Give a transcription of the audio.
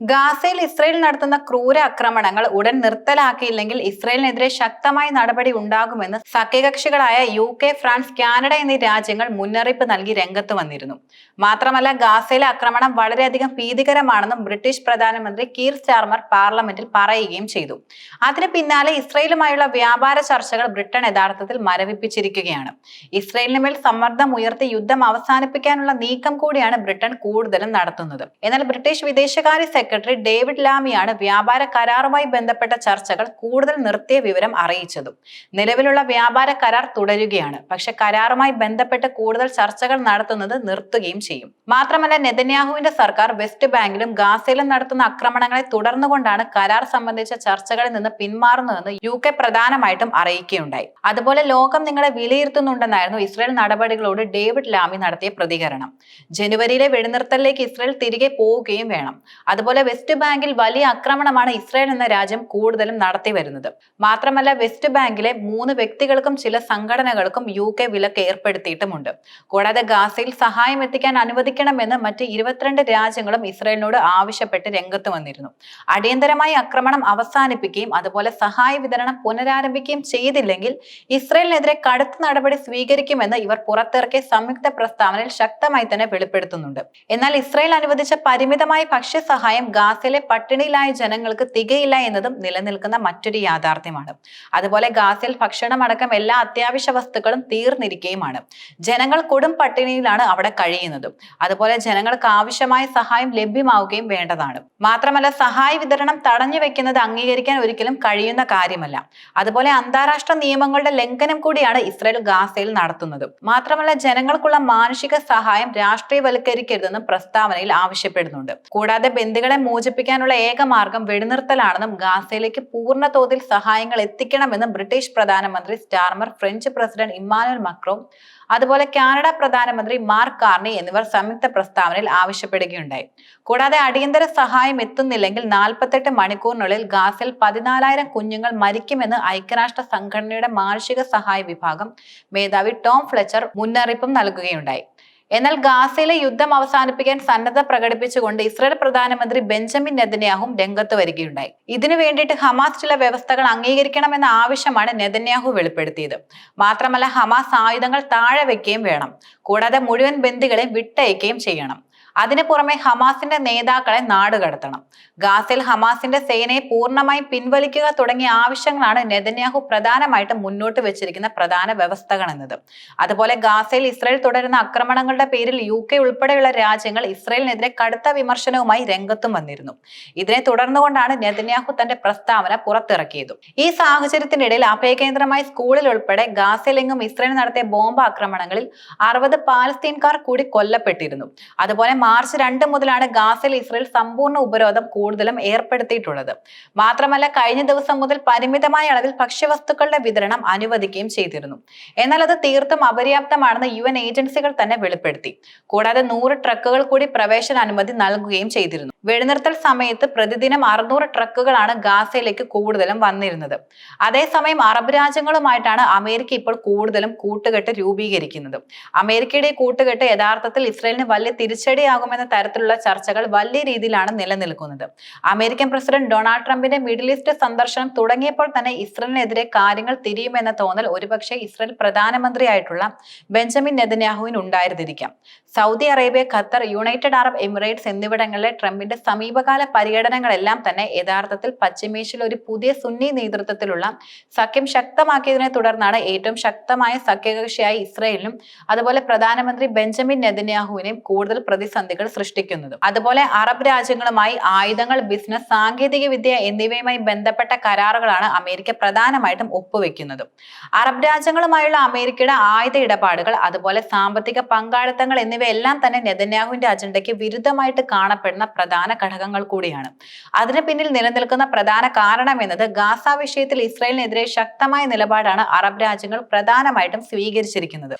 ഗാസയിൽ ഇസ്രയേൽ നടത്തുന്ന ക്രൂര ആക്രമണങ്ങൾ ഉടൻ നിർത്തലാക്കിയില്ലെങ്കിൽ ഇസ്രയേലിനെതിരെ ശക്തമായ നടപടി ഉണ്ടാകുമെന്ന് സഖ്യകക്ഷികളായ യു കെ ഫ്രാൻസ് കാനഡ എന്നീ രാജ്യങ്ങൾ മുന്നറിയിപ്പ് നൽകി രംഗത്ത് വന്നിരുന്നു. മാത്രമല്ല ഗാസയിലെ ആക്രമണം വളരെയധികം ഭീതികരമാണെന്നും ബ്രിട്ടീഷ് പ്രധാനമന്ത്രി കീർ സ്റ്റാർമർ പാർലമെന്റിൽ പറയുകയും ചെയ്തു. അതിന് പിന്നാലെ ഇസ്രയേലുമായുള്ള വ്യാപാര ചർച്ചകൾ ബ്രിട്ടൻ യഥാർത്ഥത്തിൽ മരവിപ്പിച്ചിരിക്കുകയാണ്. ഇസ്രയേലിന് മേൽ സമ്മർദ്ദം ഉയർത്തി യുദ്ധം അവസാനിപ്പിക്കാനുള്ള നീക്കം കൂടിയാണ് ബ്രിട്ടൻ കൂടുതലും നടത്തുന്നത്. എന്നാൽ ബ്രിട്ടീഷ് വിദേശകാര്യ സെക്രട്ടറി ഡേവിഡ് ലാമിയാണ് വ്യാപാര കരാറുമായി ബന്ധപ്പെട്ട ചർച്ചകൾ കൂടുതൽ നിർത്തിയ വിവരം അറിയിച്ചതും. നിലവിലുള്ള വ്യാപാര കരാർ തുടരുകയാണ്. പക്ഷെ കരാറുമായി ബന്ധപ്പെട്ട് കൂടുതൽ ചർച്ചകൾ നടത്തുന്നത് നിർത്തുകയും ചെയ്യും. മാത്രമല്ല നെതന്യാഹുവിന്റെ സർക്കാർ വെസ്റ്റ് ബാങ്കിലും ഗാസയിലും നടത്തുന്ന ആക്രമണങ്ങളെ തുടർന്നുകൊണ്ടാണ് കരാർ സംബന്ധിച്ച ചർച്ചകളിൽ നിന്ന് പിന്മാറുന്നതെന്ന് യു കെ പ്രധാനമായിട്ടും അറിയിക്കുകയുണ്ടായി. അതുപോലെ ലോകം നിങ്ങളെ വിലയിരുത്തുന്നുണ്ടെന്നായിരുന്നു ഇസ്രായേൽ നടപടികളോട് ഡേവിഡ് ലാമി നടത്തിയ പ്രതികരണം. ജനുവരിയിലെ വെടിനിർത്തലിലേക്ക് ഇസ്രായേൽ തിരികെ പോവുകയും വേണം. അതുപോലെ വെസ്റ്റ് ബാങ്കിൽ വലിയ ആക്രമണമാണ് ഇസ്രായേൽ എന്ന രാജ്യം കൂടുതലും നടത്തി വരുന്നത്. മാത്രമല്ല വെസ്റ്റ് ബാങ്കിലെ മൂന്ന് വ്യക്തികൾക്കും ചില സംഘടനകൾക്കും യു കെ വിലക്ക് ഏർപ്പെടുത്തിയിട്ടുമുണ്ട്. കൂടാതെ ഗാസയിൽ സഹായം എത്തിക്കാൻ അനുവദിക്കണമെന്ന് മറ്റ് ഇരുപത്തിരണ്ട് രാജ്യങ്ങളും ഇസ്രായേലിനോട് ആവശ്യപ്പെട്ട് രംഗത്ത് വന്നിരുന്നു. അടിയന്തരമായി ആക്രമണം അവസാനിപ്പിക്കുകയും അതുപോലെ സഹായ വിതരണം പുനരാരംഭിക്കുകയും ചെയ്തില്ലെങ്കിൽ ഇസ്രായേലിനെതിരെ കടുത്ത നടപടി സ്വീകരിക്കുമെന്ന് ഇവർ പുറത്തിറക്കിയ സംയുക്ത പ്രസ്താവനയിൽ ശക്തമായി തന്നെ വെളിപ്പെടുത്തുന്നുണ്ട്. എന്നാൽ ഇസ്രായേൽ അനുവദിച്ച പരിമിതമായ ഭക്ഷ്യസഹായം ഗാസയിലെ പട്ടിണിയിലായ ജനങ്ങൾക്ക് തികയില്ല എന്നതും നിലനിൽക്കുന്ന മറ്റൊരു യാഥാർത്ഥ്യമാണ്. അതുപോലെ ഗാസയിൽ ഭക്ഷണമടക്കം എല്ലാ അത്യാവശ്യ വസ്തുക്കളും തീർന്നിരിക്കുകയുമാണ് ജനങ്ങൾ കൊടും പട്ടിണിയിലാണ് അവിടെ കഴിയുന്നതും. അതുപോലെ ജനങ്ങൾക്ക് ആവശ്യമായ സഹായം ലഭ്യമാവുകയും വേണ്ടതാണ്. മാത്രമല്ല സഹായ വിതരണം തടഞ്ഞു വെക്കുന്നത് അംഗീകരിക്കാൻ ഒരിക്കലും കഴിയുന്ന കാര്യമല്ല. അതുപോലെ അന്താരാഷ്ട്ര നിയമങ്ങളുടെ ലംഘനം കൂടിയാണ് ഇസ്രായേൽ ഗാസയിൽ നടത്തുന്നത്. മാത്രമല്ല ജനങ്ങൾക്കുള്ള മാനുഷിക സഹായം രാഷ്ട്രീയവൽക്കരിക്കരുതെന്നും പ്രസ്താവനയിൽ ആവശ്യപ്പെടുന്നുണ്ട്. കൂടാതെ ബന്ദികളെ മോചിപ്പിക്കാനുള്ള ഏക മാർഗം വെടിനിർത്തലാണെന്നും ഗാസയിലേക്ക് പൂർണ തോതിൽ സഹായങ്ങൾ എത്തിക്കണമെന്നും ബ്രിട്ടീഷ് പ്രധാനമന്ത്രി Starmer French president Emmanuel Macron അതുപോലെ കാനഡ പ്രധാനമന്ത്രി മാർക്ക് കാർണി എന്നിവർ സംയുക്ത പ്രസ്താവനയിൽ ആവശ്യപ്പെടുകയുണ്ടായി. കൂടാതെ അടിയന്തര സഹായം എത്തുന്നില്ലെങ്കിൽ നാൽപ്പത്തെട്ട് മണിക്കൂറിനുള്ളിൽ ഗാസിൽ പതിനാലായിരം കുഞ്ഞുങ്ങൾ മരിക്കുമെന്ന് ഐക്യരാഷ്ട്ര സംഘടനയുടെ മാനുഷിക സഹായ വിഭാഗം മേധാവി ടോം ഫ്ലെച്ചർ മുന്നറിയിപ്പും നൽകുകയുണ്ടായി. എന്നാൽ ഗാസയിലെ യുദ്ധം അവസാനിപ്പിക്കാൻ സന്നദ്ധ പ്രകടിപ്പിച്ചുകൊണ്ട് ഇസ്രായേൽ പ്രധാനമന്ത്രി ബെഞ്ചമിൻ നെതന്യാഹും രംഗത്ത് വരികയുണ്ടായി. ഇതിനു വേണ്ടിയിട്ട് ഹമാസ് ചില വ്യവസ്ഥകൾ അംഗീകരിക്കണമെന്ന ആവശ്യമാണ് നെതന്യാഹു വെളിപ്പെടുത്തിയത്. മാത്രമല്ല ഹമാസ് ആയുധങ്ങൾ താഴെ വെക്കുകയും വേണം. കൂടാതെ മുഴുവൻ ബന്ദികളെയും വിട്ടയക്കുകയും ചെയ്യണം. അതിനു പുറമെ ഹമാസിന്റെ നേതാക്കളെ നാടുകടത്തണം ഗാസിൽ ഹമാസിന്റെ സേനയെ പൂർണമായി പിൻവലിക്കുക തുടങ്ങിയ ആവശ്യങ്ങളാണ് നെതന്യാഹു പ്രധാനമായിട്ടും മുന്നോട്ട് വെച്ചിരിക്കുന്ന പ്രധാന വ്യവസ്ഥകൾ എന്നത്. അതുപോലെ ഗാസയിൽ ഇസ്രയേൽ തുടരുന്ന ആക്രമണങ്ങളുടെ പേരിൽ യു കെ ഉൾപ്പെടെയുള്ള രാജ്യങ്ങൾ ഇസ്രയേലിനെതിരെ കടുത്ത വിമർശനവുമായി രംഗത്തും വന്നിരുന്നു. ഇതിനെ തുടർന്നുകൊണ്ടാണ് നെതന്യാഹു തന്റെ പ്രസ്താവന പുറത്തിറക്കിയത്. ഈ സാഹചര്യത്തിനിടയിൽ അഭയകേന്ദ്രമായ സ്കൂളിൽ ഉൾപ്പെടെ ഗാസയിലെങ്ങും ഇസ്രയേൽ നടത്തിയ ബോംബ് ആക്രമണങ്ങളിൽ അറുപത് പാലസ്തീൻകാർ കൂടി കൊല്ലപ്പെട്ടിരുന്നു. അതുപോലെ മാർച്ച് രണ്ട് മുതലാണ് ഗാസയിൽ ഇസ്രയേൽ സമ്പൂർണ ഉപരോധം കൂടുതലും ഏർപ്പെടുത്തിയിട്ടുള്ളത്. മാത്രമല്ല കഴിഞ്ഞ ദിവസം മുതൽ പരിമിതമായ അളവിൽ ഭക്ഷ്യവസ്തുക്കളുടെ വിതരണം അനുവദിക്കുകയും ചെയ്തിരുന്നു. എന്നാൽ അത് തീർത്തും അപര്യാപ്തമാണെന്ന് യു ഏജൻസികൾ തന്നെ വെളിപ്പെടുത്തി. കൂടാതെ നൂറ് ട്രക്കുകൾ കൂടി പ്രവേശന അനുമതി നൽകുകയും ചെയ്തിരുന്നു. വെടിനിർത്തൽ സമയത്ത് പ്രതിദിനം അറുന്നൂറ് ട്രക്കുകളാണ് ഗാസയിലേക്ക് കൂടുതലും വന്നിരുന്നത്. അതേസമയം അറബ് രാജ്യങ്ങളുമായിട്ടാണ് അമേരിക്ക ഇപ്പോൾ കൂടുതലും കൂട്ടുകെട്ട് രൂപീകരിക്കുന്നത്. അമേരിക്കയുടെ കൂട്ടുകെട്ട് യഥാർത്ഥത്തിൽ ഇസ്രയേലിന് വലിയ തിരിച്ചടിയാകുമെന്ന തരത്തിലുള്ള ചർച്ചകൾ വലിയ രീതിയിലാണ് നിലനിൽക്കുന്നത്. അമേരിക്കൻ പ്രസിഡന്റ് ഡൊണാൾഡ് ട്രംപിന്റെ മിഡിൽ ഈസ്റ്റ് സന്ദർശനം തുടങ്ങിയപ്പോൾ തന്നെ ഇസ്രയേലിനെതിരെ കാര്യങ്ങൾ തിരിയുമെന്ന തോന്നൽ ഒരുപക്ഷെ ഇസ്രയേൽ പ്രധാനമന്ത്രിയായിട്ടുള്ള ബെഞ്ചമിൻ നെതന്യാഹുവിന് ഉണ്ടായിരുന്നിരിക്കാം Saudi Arabia Qatar United Arab Emirates എന്നിവിടങ്ങളിലെ ട്രംപിന്റെ സമീപകാല പര്യടനങ്ങളെല്ലാം തന്നെ യഥാർത്ഥത്തിൽ പശ്ചിമേഷ്യയിൽ ഒരു പുതിയ സുന്നി നേതൃത്വത്തിലുള്ള സഖ്യം ശക്തമാക്കിയതിനെ തുടർന്നാണ് ഏറ്റവും ശക്തമായ സഖ്യകക്ഷിയായി ഇസ്രയേലിനും അതുപോലെ പ്രധാനമന്ത്രി ബെഞ്ചമിൻ നെതന്യാഹുവിനെയും കൂടുതൽ പ്രതിസന്ധികൾ സൃഷ്ടിക്കുന്നത്. അതുപോലെ അറബ് രാജ്യങ്ങളുമായി ആയുധങ്ങൾ ബിസിനസ് സാങ്കേതിക വിദ്യ എന്നിവയുമായി ബന്ധപ്പെട്ട കരാറുകളാണ് അമേരിക്ക പ്രധാനമായിട്ടും ഒപ്പുവെക്കുന്നത്. അറബ് രാജ്യങ്ങളുമായുള്ള അമേരിക്കയുടെ ആയുധ ഇടപാടുകൾ അതുപോലെ സാമ്പത്തിക പങ്കാളിത്തങ്ങൾ എന്നിവയെല്ലാം തന്നെ നെതന്യാഹുവിന്റെ അജണ്ടയ്ക്ക് വിരുദ്ധമായിട്ട് കാണപ്പെടുന്ന പ്രധാന ഘടകങ്ങൾ കൂടിയാണ്. അതിന് പിന്നിൽ നിലനിൽക്കുന്ന പ്രധാന കാരണം എന്നത് ഗാസ വിഷയത്തിൽ ഇസ്രായേലിനെതിരെ ശക്തമായ നിലപാടാണ് അറബ് രാജ്യങ്ങൾ പ്രധാനമായിട്ടും സ്വീകരിച്ചിരിക്കുന്നത്.